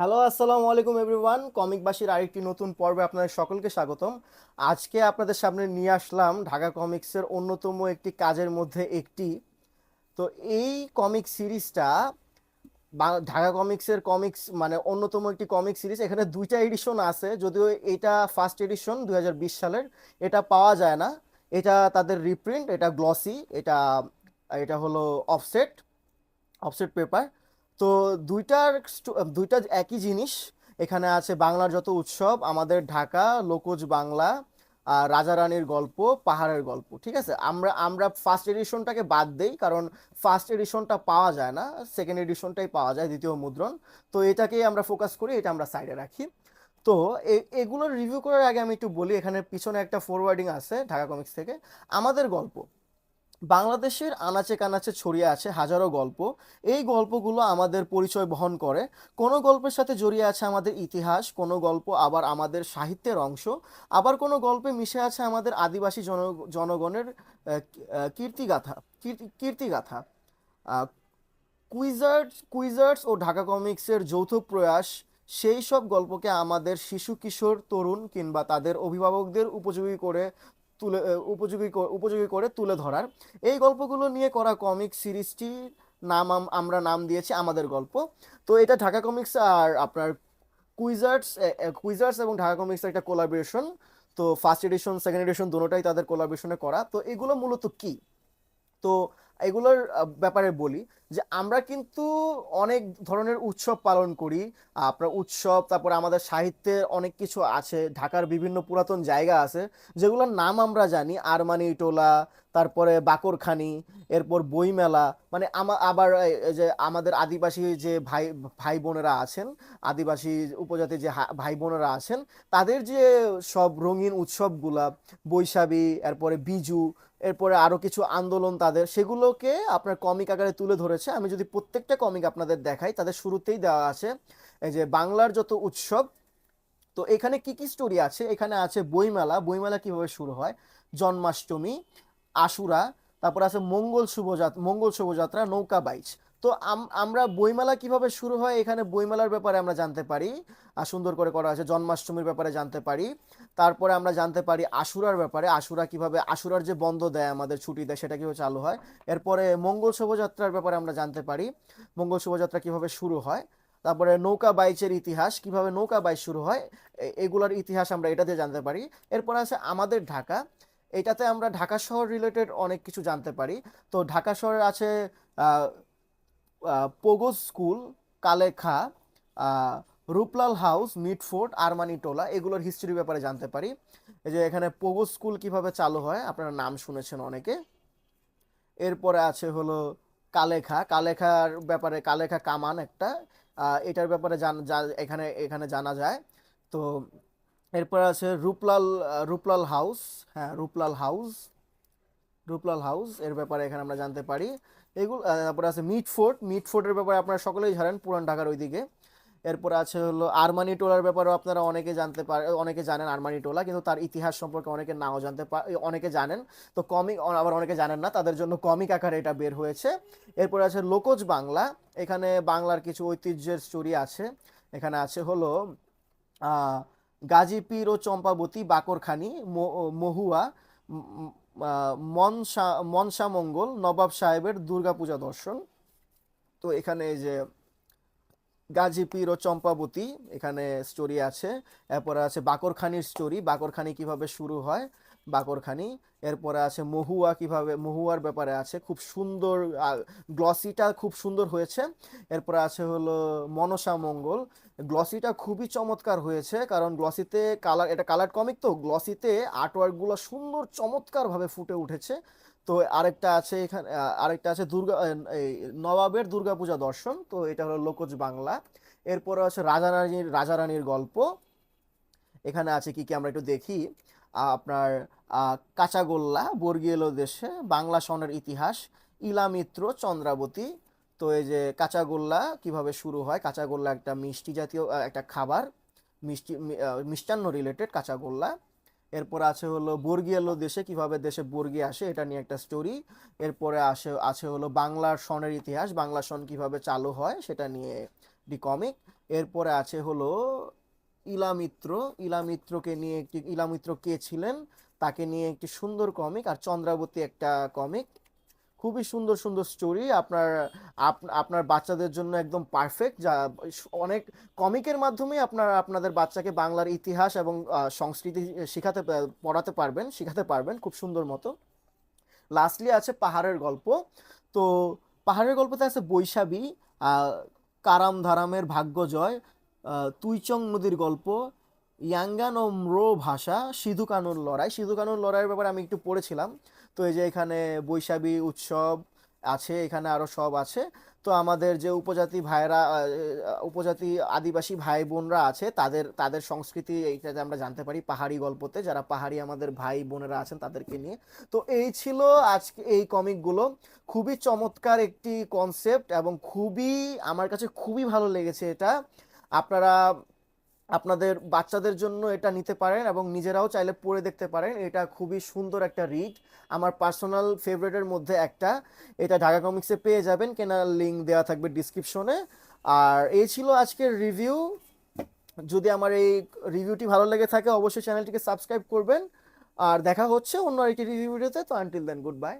Hello, আসসালামু আলাইকুম everyone. কমিকবাসীর আরেকটি নতুন পর্বে আপনাদের সকলকে স্বাগতম। আজকে আপনাদের সামনে নিয়ে আসলাম ঢাকা কমিক্সের অন্যতম একটি কাজের মধ্যে একটি। তো এই কমিক সিরিজটা ঢাকা কমিক্সের কমিক্স মানে অন্যতম একটি কমিক সিরিজ। এখানে দুইটা এডিশন আছে, যদিও এটা ফার্স্ট এডিশন দু হাজার বিশ সালের। এটা পাওয়া যায় না। এটা তাদের রিপ্রিন্ট, এটা গ্লসি, এটা এটা হলো অফসেট অফসেট পেপার। তো দুইটার দুইটা একই জিনিস। এখানে আছে বাংলার যত উৎসব, আমাদের ঢাকা, লোকজ বাংলা, আর রাজা রানীর গল্প, পাহাড়ের গল্প, ঠিক আছে? আমরা আমরা ফার্স্ট এডিশনটাকে বাদ দেই, কারণ ফার্স্ট এডিশনটা পাওয়া যায় না সেকেন্ড এডিশনটাই পাওয়া যায়, দ্বিতীয় মুদ্রণ। তো এটাকেই আমরা ফোকাস করি, এটা আমরা সাইডে রাখি। তো এগুলোর রিভিউ করার আগে আমি একটু বলি, এখানে পিছনে একটা ফরওয়ার্ডিং আছে ঢাকা কমিক্স থেকে। আমাদের গল্প বাংলাদেশের আনাচে কানাচে ছড়িয়ে আছে হাজারো গল্প। এই গল্পগুলো আমাদের পরিচয় বহন করে। কোনো গল্পের সাথে জড়িয়ে আছে আমাদের ইতিহাস, কোনো গল্প আবার আমাদের সাহিত্যের অংশ, আবার কোনো গল্পে মিশে আছে আমাদের আদিবাসী জন, জনগণের কীর্তিগাথা, কীর্তি- কীর্তিগাথা। কুইজার্স কুইজার্স ও ঢাকা কমিক্সের যৌথ প্রয়াস, সেই সব গল্পকে আমাদের শিশু, কিশোর, তরুণ কিংবা তাদের অভিভাবকদের উপযোগী করে তুলে উপযোগী উপযোগী করে তুলে ধরার। এই গল্পগুলো নিয়ে করা কমিক সিরিজটি নাম আমরা নাম দিয়েছি আমাদের গল্প। তো এটা ঢাকা কমিক্স আর আপনার কুইজার্স কুইজার্স এবং ঢাকা কমিক্সের একটা কোলাবরেশন তো ফার্স্ট এডিশন সেকেন্ড এডিশন দুটোটাই তাদের কোলাবরেশনে করা। তো এগুলো মূলত কি? তো এগুলোর ব্যাপারে বলি যে আমরা কিন্তু অনেক ধরনের উৎসব পালন করি। আপনার উৎসব, তারপরে আমাদের সাহিত্যের অনেক কিছু আছে, ঢাকার বিভিন্ন পুরাতন জায়গা আছে, যেগুলোর নাম আমরা জানি। আরমানি টোলা, তারপরে বাকরখানি, এরপর বইমেলা মানে আবার যে আমাদের আদিবাসী যে ভাই ভাই বোনেরা আছেন, আদিবাসী উপজাতির যে ভাই বোনেরা আছেন, তাদের যে সব রঙিন উৎসবগুলা, বৈশাখী, এরপরে বিজু, এরপরে আরও কিছু আন্দোলন তাদের সেগুলোকে আপনার কমিক আকারে তুলে ধরেছে, আমি যদি প্রত্যেকটা কমিক আপনাদের দেখাই, তাদের শুরুতেই দেওয়া আছে এই যে বাংলার যত উৎসব, তো এখানে কি কি স্টোরি আছে? এখানে আছে বইমেলা বইমেলা কীভাবে শুরু হয়? জন্মাষ্টমী, আশুরা, তারপর আছে মঙ্গল শুভযাত্রা মঙ্গল শুভযাত্রা, নৌকা বাইচ। তো আম- আমরা বইমেলা কীভাবে শুরু হয় এখানে বইমেলার ব্যাপারে আমরা জানতে পারি। সুন্দর করে করা আছে, জন্মাষ্টমীর ব্যাপারে জানতে পারি। তারপরে আমরা জানতে পারি আশুরার ব্যাপারে, আশুরা কীভাবে, আশুরার যে বন্ধ দেয় আমাদের ছুটি দেয় সেটা কীভাবে চালু হয়। এরপরে মঙ্গল শোভাযাত্রার ব্যাপারে আমরা জানতে পারি, মঙ্গল শোভাযাত্রা কীভাবে শুরু হয়। তারপরে নৌকা বাইচের ইতিহাস, কীভাবে নৌকা বাইচ শুরু হয় এগুলার ইতিহাস আমরা এটা দিয়ে জানতে পারি। এরপর আছে আমাদের ঢাকা, এটাতে আমরা ঢাকা শহর রিলেটেড অনেক কিছু জানতে পারি। তো ঢাকা শহরে আছে পোগো স্কুল, কালেখা Ruplal house Mitford Armanitola, এগুলোর হিস্ট্রির ব্যাপারে জানতে পারি। এই যে এখানে পোগো স্কুল কীভাবে চালু হয়, আপনারা নাম শুনেছেন অনেকে। এরপরে আছে হলো কালেখা। কালেখার ব্যাপারে, কালেখা কামান একটা। এটার ব্যাপারে এখানে এখানে জানা যায়। তো এরপরে আছে রূপলাল রূপলাল হাউস। হ্যাঁ রূপলাল হাউস। রূপলাল হাউস এর ব্যাপারে এখানে আমরা জানতে পারি। এগুলো তারপরে আছে মিট ফোর্ট মিট ফোর্টের ব্যাপারে আপনারা সকলেই জানেন, পুরান ঢাকার ওইদিকে। এরপর আছে হলো আরমানি টোলার ব্যাপারেও আপনারা অনেকে জানতে পারে অনেকে জানেন আরমানি টোলা কিন্তু তার ইতিহাস সম্পর্কে অনেকে নাও জানতে পারে অনেকে জানেন। তো কমিক আবার অনেকে জানেন না, তাদের জন্য কমিক আকারে এটা বের হয়েছে। এরপর আছে লোকজ বাংলা এখানে বাংলার কিছু ঐতিহ্যের স্টোরি আছে। এখানে আছে হলো গাজীপীর ও চম্পাবতী বাকরখানি মহুয়া আহ, মনসা মঙ্গল নবাব সাহেবের দুর্গাপূজা দর্শন। তো এখানে এই যে গাজীপীর ও চম্পাবতী এখানে স্টোরি আছে। এরপরে আছে বাকরখানির স্টোরি বাকরখানি কীভাবে শুরু হয়? বাকরখানি। এরপরে আছে মহুয়া কীভাবে, মহুয়ার ব্যাপারে আছে খুব সুন্দর গ্লসিটা খুব সুন্দর হয়েছে। এরপরে আছে হলো মনসা মঙ্গল। গ্লসিটা খুবই চমৎকার হয়েছে কারণ গ্লসিতে কালার এটা কালার কমিক তো গ্লসিতে আর্টওয়ার্কগুলো সুন্দর চমৎকারভাবে ফুটে উঠেছে। তো আরেকটা আছে এখানে আরেকটা আছে দুর্গা এই নবাবের দুর্গাপূজা দর্শন, তো এটা হলো লোকজ বাংলা। এরপরে আছে রাজা রানীর রাজা রানীর গল্প। এখানে আছে কি কি আমরা একটু দেখি। আপনার কাঁচাগোল্লা, বর্গীয় দেশে বাংলা সনের ইতিহাস, ইলামিত্র, চন্দ্রাবতী। তো এই যে কাঁচাগোল্লা কীভাবে শুরু হয়? কাঁচাগোল্লা একটা মিষ্টি জাতীয় একটা খাবার, মিষ্টি মিষ্টান্ন রিলেটেড কাঁচাগোল্লা। এরপর আছে হলো বর্গীয় দেশে কীভাবে দেশে বর্গী আসে, এটা নিয়ে একটা স্টোরি এরপরে আসে, আছে হলো বাংলার সনের ইতিহাস, বাংলা সন কীভাবে চালু হয়, সেটা নিয়ে ডি কমিক এরপরে আছে হলো ইলামিত্র ইলামিত্রকে নিয়ে একটি ইলামিত্র কে ছিলেন? তাকে নিয়ে একটি সুন্দর কমিক আর চন্দ্রাবতী একটা কমিক খুবই সুন্দর সুন্দর স্টোরি আপনার আপ- আপনার বাচ্চাদের জন্য একদম পারফেক্ট যা অনেক কমিকের মাধ্যমে আপনার আপনাদের বাচ্চাকে বাংলার ইতিহাস এবং সংস্কৃতি শেখাতে পড়াতে পারবেন শেখাতে পারবেন খুব সুন্দর মতো। লাস্টলি আছে পাহাড়ের গল্প। তো পাহাড়ের গল্পতে আছে বৈশাখী কারাম ধারামের ভাগ্যজয়। আহ, তুইচং নদীর গল্প, ইয়াঙ্গান ও ম্রো ভাষা, সিধু কানুর লড়াই। সিধু কানুর লড়াইয়ের ব্যাপারে আমি একটু পড়েছিলাম। তো এই যে এখানে বৈশাখী উৎসব আছে, এখানে আরও সব আছে। তো আমাদের যে উপজাতি ভাইরা উপজাতি আদিবাসী ভাই বোনরা আছে, তাদের তাদের সংস্কৃতি এইটাতে আমরা জানতে পারি পাহাড়ি গল্পতে। যারা পাহাড়ি আমাদের ভাই বোনেরা আছেন তাদেরকে নিয়ে। তো এই ছিল আজকে এই কমিকগুলো। খুবই চমৎকার একটি কনসেপ্ট এবং খুবই, আমার কাছে খুবই ভালো লেগেছে এটা। আপনারা আপনাদের বাচ্চাদের জন্য এটা নিতে পারেন এবং নিজেরাও চাইলে পড়ে দেখতে পারেন। এটা খুবই সুন্দর একটা রিড। আমার পার্সোনাল ফেভারিটের মধ্যে একটা। এটা ঢাকা কমিক্সে পেয়ে যাবেন। কেনার লিঙ্ক দেওয়া থাকবে ডিসক্রিপশনে। আর এই ছিল আজকের রিভিউ। যদি আমার এই রিভিউটি ভালো লেগে থাকে, অবশ্যই চ্যানেলটিকে সাবস্ক্রাইব করবেন। আর দেখা হচ্ছে অন্য আরেকটি রিভিউ ভিডিওতে। তো আনটিল দেন গুড বাই